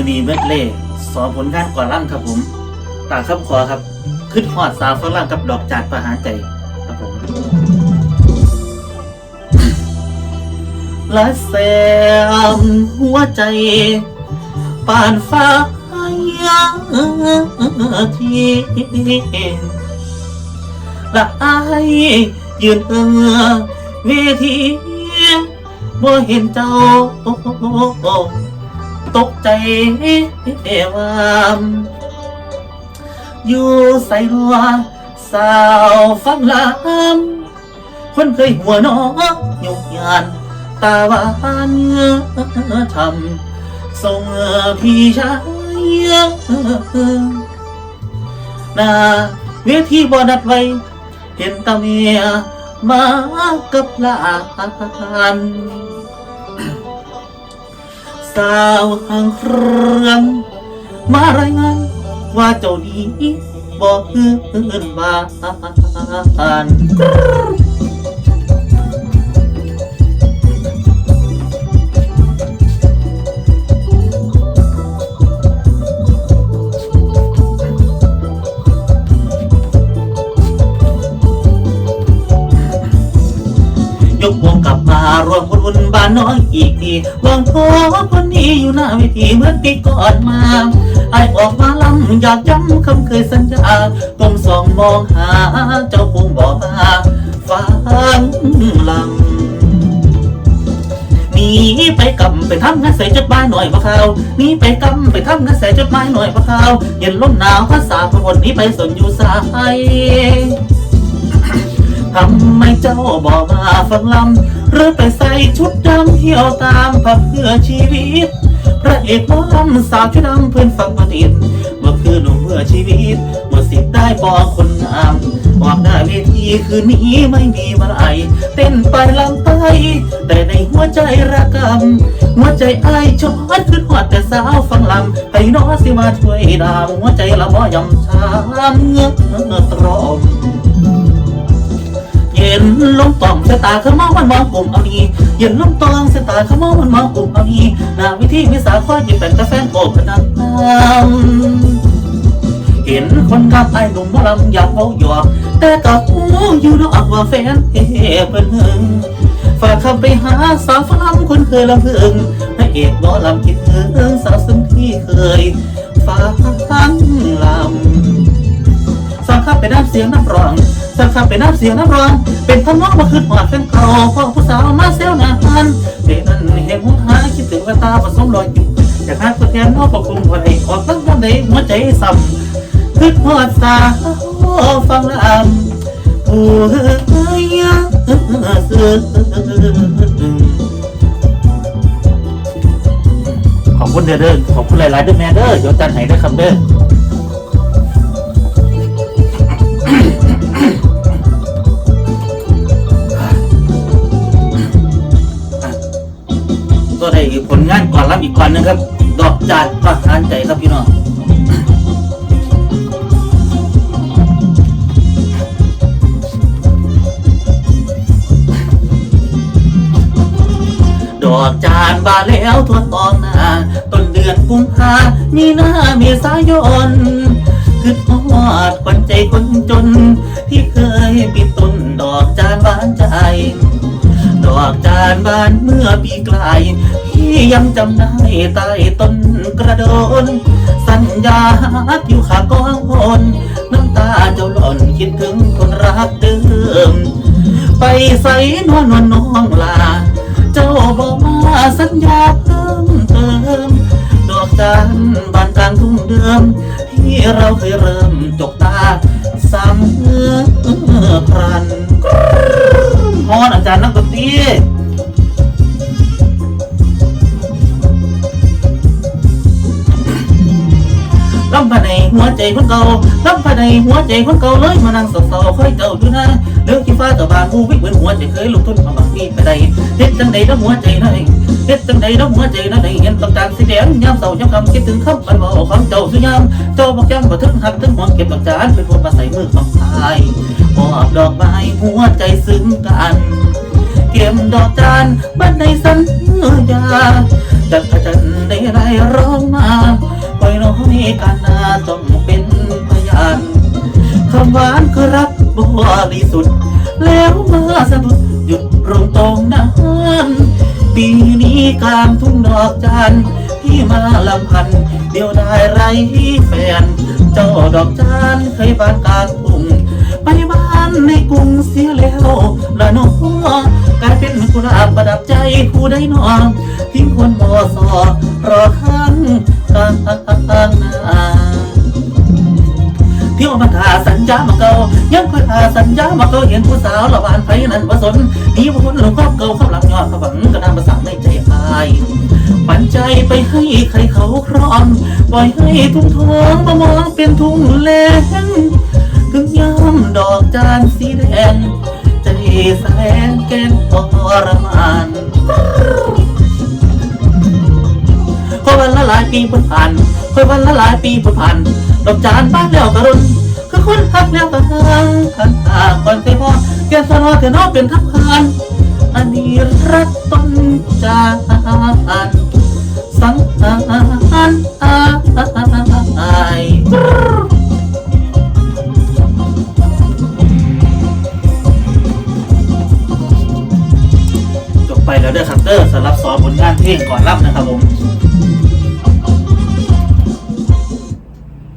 มือนีเม็ดเล่สอนผลงานก่อนล่ำครับผม ตามคำขอครับขึ้นหอดสาวฝรั่งกับดอกจานประหารใจครับผมและแสมหัวใจป่านฟ้าทีละอายยืนเอือเวทีบ่เห็นเจ้า ตกใจเอว่าอยู่ใส่รัวสาวฟังลำคนเคยหัวน้องยกยาน ตาหวานเงอทำส่งพี่ชายนาเวทีบ่นัดไว้ เห็นตาเมียมากับหลาน สาวห่างเครื่องมารายงานว่าเจ้านี้บอกคืนบ้าน ยกวงกลับมารวมคนวุ่นบ้านน้อยอีกทีวางโพคนนี้อยู่หน้าเวทีเหมือนปีก่อนมาไอออกมาลำอยากจำคำเคยสัญญาก้มส่องมองหาเจ้าคงบอกมาฟังลำหนีไปกำไปทำงานใส่จดหมายหน่อยบ่เขาหนีไปกำไปทำงานใส่จดหมายหน่อยบ่เขาเย็นลมหนาวภาษาพระคนนี้ไปสนอยู่สาย ทำไมเจ้าบอกมาฟังลำหรือไปใส่ชุดดำเหี่ยวตามพับเพื่อชีวิต พระเอกมอลำสาวชุดดำเพื่อนฟังประดิษฐ์เมื่อคืนหนุ่มเพื่อชีวิตเมื่อสิบได้บอกคนงามออกได้เวทีคืนนี้ไม่มีมาไอเต้นไปลำไปแต่ในหัวใจระกำหัวใจไอายชอดขึ้นหอดแต่สาวฟังลำให้น้อสิมาช่วยดามหัวใจละบ่ยำชามเงือกตรอม ย็นลมตองเสตาเขามองมันมองกลุ่มเอานีเย็นลมตองเสตาเขามองมันมองกลุ่มเอานีหน้าวิธีวิสาข้อยิบเป็นกาแฟนโอบพนักน้ำเห็นคนขับไอ้หนุ่มมอลำอยากเมาหยอกแต่ก็หูอยู่ดอกว่าแฟนเฮเพิ่นหึงฝากคำไปหาสาวฝรั่งคนเคยลำพึงพระเอกหมอลำคิดถึงสาวซึ่งที่เคยฟังลำสังคับเป็นน้ำเสียงน้ำร้อง สังคับเป็นน้ำเสียงน้ำร้องเป็นทำนองมาขึ้นหอดแฟนเก่าพ่อผู้สาวมาเซลนาฮันเด็กนั้นเห็นหัวหาคิดถึงว่าตาผสมรอยอยู่อยากหาตัวแทนนอกปกคุมหัวใจออกตั้งวันใดหัวใจสั่มขึ้นหอดสาฟังลำผู้เฮ้ยขอบคุณเด้อเด้อขอบคุณหลายๆเด้อแม่เด้อเดี๋ยวจันให้ได้คำเด้อ ก็ได้ผลงานก่อนรับอีกก่อนหนึงครับ ดอกจานประทานใจครับพี่น้องดอกจานบาแล้วทวนตองหน้าต้นเดือนกุมภามีหน้าเมษายนคือทอดคนใจคนจนที่เค กจานบานเมื่อปีกลายพี่ยังจำได้ใต้ต้นกระโดน สัญญาฮักอยู่ขากองพลน้ำตาเจ้าหล่นคิดถึงคนรักเดิม ไปใส่นวลนวลน้องลา เจ้าบอกมาสัญญาเพิ่มเติมดอกจานบานกลางทุ่งเดิมที่เราเคยเริ่มจกตาสามเมื่อพรันฮอนอาจารย์นักดนตรีำภายในหัวใจคนเก่าลำภายในหัวใจคนเก่าเลยมานั่งเศร้าๆคอยเจ้าอยู่นะเลือกที่ฟ้ากับบานผู้วิกเหมือนหัวใจเคยลงทุนมาบางทีไปได้เฮ็ดจังใดแล้วหัวใจนั่นเฮ็ดจังใดแล้วหัวใจนั่นเห็นต้องการสีแดงยามเศร้ายามคำคิดถึงคำมันบอกของเจ้าสุยามเจ้าบอกย้ำว่ถึงหักถึงหวงเก็บดอกจานเป็นคนมาใส่มือของตายมอบดอกไม้หัวใจซึ้งกันเก็บดอกจานบ้านในสัญญาจากพระจันทร์ได้ไรร้องมา น้อยการนาต้องเป็นพยานคำหวานคือรักบริสุทธิ์ แล้วมาสะดุดหยุดลงตรงนั้นปีนี้กลางทุ่งดอกจันที่มาลำพัน เดียวได้ไรแฟน เจ้าดอกจานเคยบานกลางกรุงไปบ้านในกรุงเสียแล้วละน้องกลายเป็นกุหลาบประดับใจผู้ใดนองทิ้งคนบ่สอรอข้างกลาง ญามาเก่ายังคอยทาสัญญามาเก่าเห็นผู้สาวละบานไฟนั้นผสนหนีพ้นหลงครอบเก่าเข้าหลังยอดขวังกระนำประสานในใจอายปันใจไปให้ใครเขาครองปล่อยให้ทุ่งทองมามองเป็นทุ่งแลงถึงยามดอกจานสีแดงใจแสลงแก้มทรมานพอยวันละหลายปีพ้นผ่านพอยวันละหลายปีพ้นผ่านดอกจานบ้านแล้วกระรุน คือคนหักแล้วกระหังขันตาก่อนเคยพอเปลี่ยนสนอเถอนอเป็นทับพานอันนี้รักต้นจานสังหารอายจบไปแล้วเด้อครับเด้อสำหรับสอนผลงานเพลงก่อนรับนะครับผม